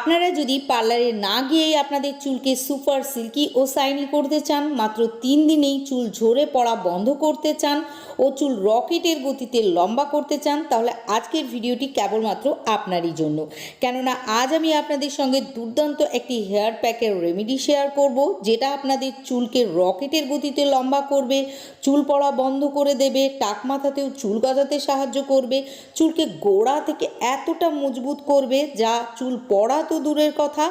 আপনারা যদি পার্লারে না গিয়েই আপনাদের চুলকে সুপার সিল্কি ও শাইনি করতে চান, মাত্র তিন দিনেই চুল ঝরে পড়া বন্ধ করতে চান ও চুল রকেটের গতিতে লম্বা করতে চান, তাহলে আজকের ভিডিওটি কেবলমাত্র আপনারই জন্য। কেননা আজ আমি আপনাদের সঙ্গে দুর্দান্ত একটি হেয়ার প্যাকের রেমেডি শেয়ার করব, যেটা আপনাদের চুলকে রকেটের গতিতে লম্বা করবে, চুল পড়া বন্ধ করে দেবে, টাক মাথাতেও চুল গজাতে সাহায্য করবে, চুলকে গোড়া থেকে এতটা মজবুত করবে যা চুল পড়া তো দূরের কথা।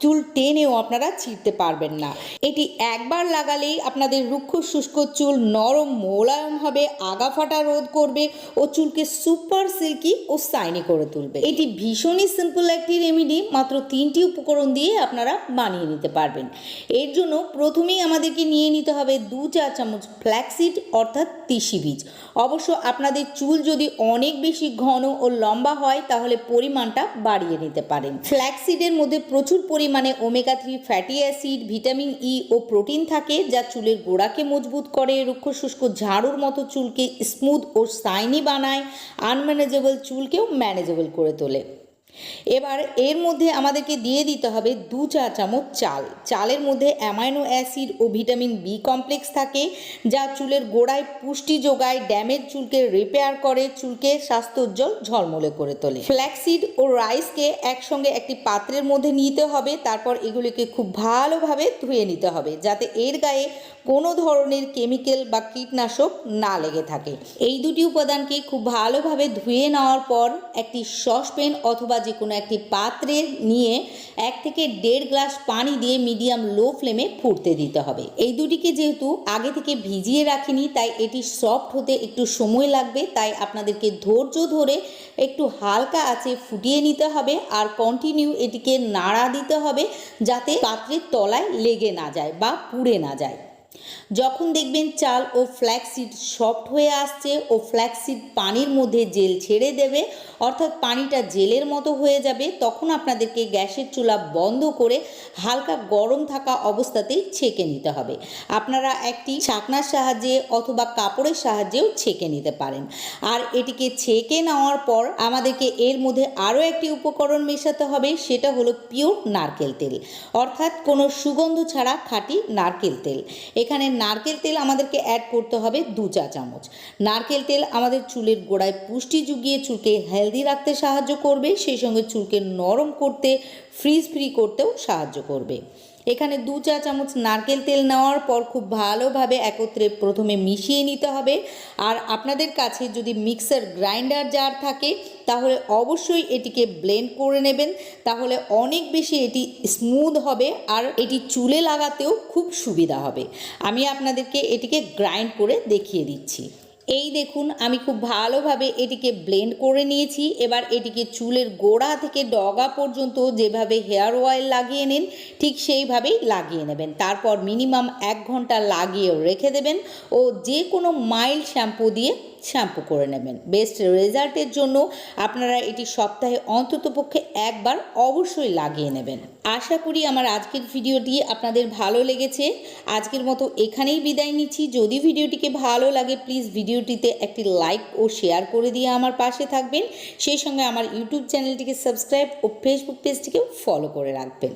চুল টেনেও আপনারা ছিঁড়তে পারবেন না। এটি একবার লাগালেই আপনাদের রুক্ষ শুষ্ক চুল নরম মোলায়ম হবে আগা ফাটা রোধ করবে ও চুলকে সুপার সিল্কি ও সাইনি করে তুলবে। এটি ভীষণই সিম্পল একটি রেমেডি মাত্র তিনটি উপকরণ দিয়ে আপনারা বানিয়ে নিতে পারবেন। এর জন্য প্রথমেই আমাদেরকে নিয়ে নিতে হবে দু চা চামচ ফ্ল্যাক্সিড অর্থাৎ তিসি বীজ। অবশ্য আপনাদের চুল যদি অনেক বেশি ঘন ও লম্বা হয়, তাহলে পরিমাণটা বাড়িয়ে নিতে পারেন। ফ্ল্যাক্সিডের মধ্যে প্রচুর পরিমাণে omega three fatty acid vitamin E ও প্রোটিন থাকে যা চুলের গোড়াকে মজবুত করে রুক্ষ শুষ্ক ঝাড়ুর মতো চুলকে স্মুথ ও সাইনি বানায় আনম্যানেজেবল চুলকেও ম্যানেজেবল করে তোলে। এবার এর মধ্যে আমাদেরকে দিয়ে দিতে হবে দু চা চামচ চাল। চালের মধ্যে অ্যামাইনো অ্যাসিড ও ভিটামিন বি কমপ্লেক্স থাকে, যা চুলের গোড়ায় পুষ্টি যোগায়, ড্যামেজ চুলকে রিপেয়ার করে, চুলকে স্বাস্থ্যোজ্জ্বল ঝলমলে করে তোলে। ফ্ল্যাক্সিড ও রাইসকে একসঙ্গে একটি পাত্রের মধ্যে নিতে হবে, তারপর এগুলিকে খুব ভালোভাবে ধুয়ে নিতে হবে, যাতে এর গায়ে কোনো ধরনের কেমিক্যাল বা কীটনাশক না লেগে থাকে। এই দুটি উপাদানকে খুব ভালোভাবে ধুয়ে নেওয়ার পর একটি সসপেন অথবা যে কোনো একটি পাত্রে নিয়ে এক থেকে দেড় গ্লাস পানি দিয়ে মিডিয়াম লো ফ্লেমে ফুটতে দিতে হবে। এই দুটিকে যেহেতু আগে থেকে ভিজিয়ে রাখিনি, তাই এটি সফট হতে একটু সময় লাগবে। তাই আপনাদেরকে ধৈর্য ধরে একটু হালকা আছে ফুটিয়ে নিতে হবে আর কন্টিনিউ এটিকে নাড়া দিতে হবে যাতে পাত্রের তলায় লেগে না যায় বা পুড়ে না যায়। যখন দেখবেন চাল ও ফ্ল্যাক্সিড সফট হয়ে আসছে ও ফ্ল্যাক্সিড পানির মধ্যে জেল ছেড়ে দেবে, অর্থাৎ পানিটা জেলের মতো হয়ে যাবে, তখন আপনাদেরকে গ্যাসের চুলা বন্ধ করে হালকা গরম থাকা অবস্থাতেই ছেঁকে নিতে হবে। আপনারা একটি ছাকনার সাহায্যে অথবা কাপড়ের সাহায্যেও ছেঁকে নিতে পারেন। আর এটিকে ছেঁকে নেওয়ার পর আমাদেরকে এর মধ্যে আরও একটি উপকরণ মেশাতে হবে, সেটা হলো পিওর নারকেল তেল। অর্থাৎ কোনো সুগন্ধ ছাড়া খাঁটি নারকেল তেল। এখানে নারকেল তেল আমাদেরকে অ্যাড করতে হবে দু চা চামচ। নারকেল তেল আমাদের চুলের গোড়ায় পুষ্টি জুগিয়ে চুলকে হেলদি রাখতে সাহায্য করবে, সেই সঙ্গে চুলকে নরম করতে ফ্রিজ ফ্রি করতেও সাহায্য করবে। এখানে দু চা চামচ নারকেল তেল নেওয়ার পর খুব ভালোভাবে একত্রে প্রথমে মিশিয়ে নিতে হবে। আর আপনাদের কাছে যদি মিক্সার গ্রাইন্ডার জার থাকে, তাহলে অবশ্যই এটিকে ব্লেন্ড করে নেবেন। তাহলে অনেক বেশি এটি স্মুথ হবে আর এটি চুলে লাগাতেও খুব সুবিধা হবে। আমি আপনাদেরকে এটিকে গ্রাইন্ড করে দেখিয়ে দিচ্ছি। এই দেখুন, আমি খুব ভালোভাবে এটিকে ব্লেন্ড করে নিয়েছি। এবার এটিকে চুলের গোড়া থেকে ডগা পর্যন্ত যেভাবে হেয়ার অয়েল লাগিয়ে নিন, ঠিক সেইভাবেই লাগিয়ে নেবেন। তারপর মিনিমাম এক ঘণ্টা লাগিয়েও রেখে দেবেন ও যে কোনো মাইল্ড শ্যাম্পু দিয়ে শ্যাম্পু করে নেবেন। বেস্ট রেজাল্টের জন্য আপনারা এটি সপ্তাহে অন্ততপক্ষে একবার অবশ্যই লাগিয়ে নেবেন। আশা করি আমার আজকের ভিডিওটি আপনাদের ভালো লেগেছে। আজকের মতো এখানেই বিদায় নিচ্ছি। যদি ভিডিওটিকে ভালো লাগে প্লিজ ভিডিওটিতে একটি লাইক ও শেয়ার করে দিয়ে আমার পাশে থাকবেন। সেই সঙ্গে আমার ইউটিউব চ্যানেলটিকে সাবস্ক্রাইব ও ফেসবুক পেজটিকেও ফলো করে রাখবেন।